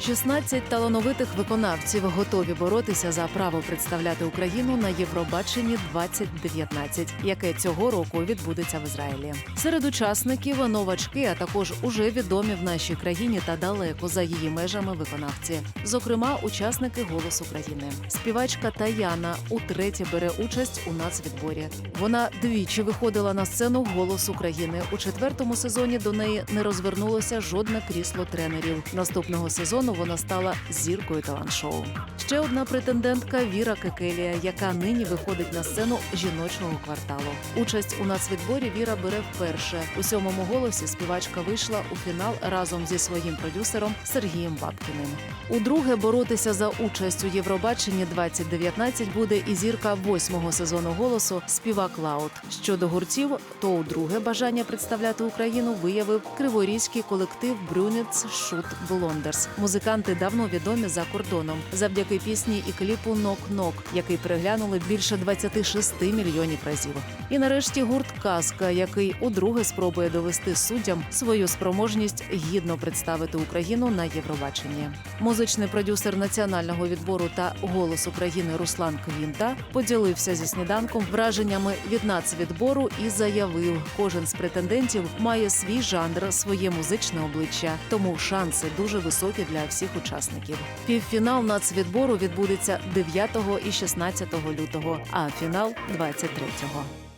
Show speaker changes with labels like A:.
A: 16 талановитих виконавців готові боротися за право представляти Україну на Євробаченні 2019, яке цього року відбудеться в Ізраїлі. Серед учасників новачки, а також уже відомі в нашій країні та далеко за її межами виконавці. Зокрема, учасники «Голос України. Співачка Таяна утретє бере участь у нацвідборі. Вона двічі виходила на сцену Голос України. У четвертому сезоні до неї не розвернулося жодне крісло тренерів. Наступного сезону вона стала зіркою талант-шоу. Ще одна претендентка Віра Кекелія, яка нині виходить на сцену жіночого кварталу. Участь у нацвідборі Віра бере вперше. У сьомому голосі співачка вийшла у фінал разом зі своїм продюсером Сергієм Бабкіним. Удруге боротися за участь у Євробаченні 2019 буде і зірка восьмого сезону голосу співак Лаут. Щодо гуртів, то удруге бажання представляти Україну виявив криворізький колектив Брюніц Шут Блондерс. Музиканти давно відомі за кордоном завдяки пісні і кліпу Нок Нок, який переглянули більше 26 мільйонів разів. І нарешті гурт Казка, який удруге спробує довести суддям свою спроможність гідно представити Україну на Євробаченні. Музичний продюсер національного відбору та голос України Руслан Квінта поділився зі сніданком враженнями від нацвідбору і заявив, кожен з претендентів має свій жанр, своє музичне обличчя, тому шанси дуже високі для всіх учасників. Півфінал нацвідбору відбудеться 9 і 16 лютого, а фінал 23-го.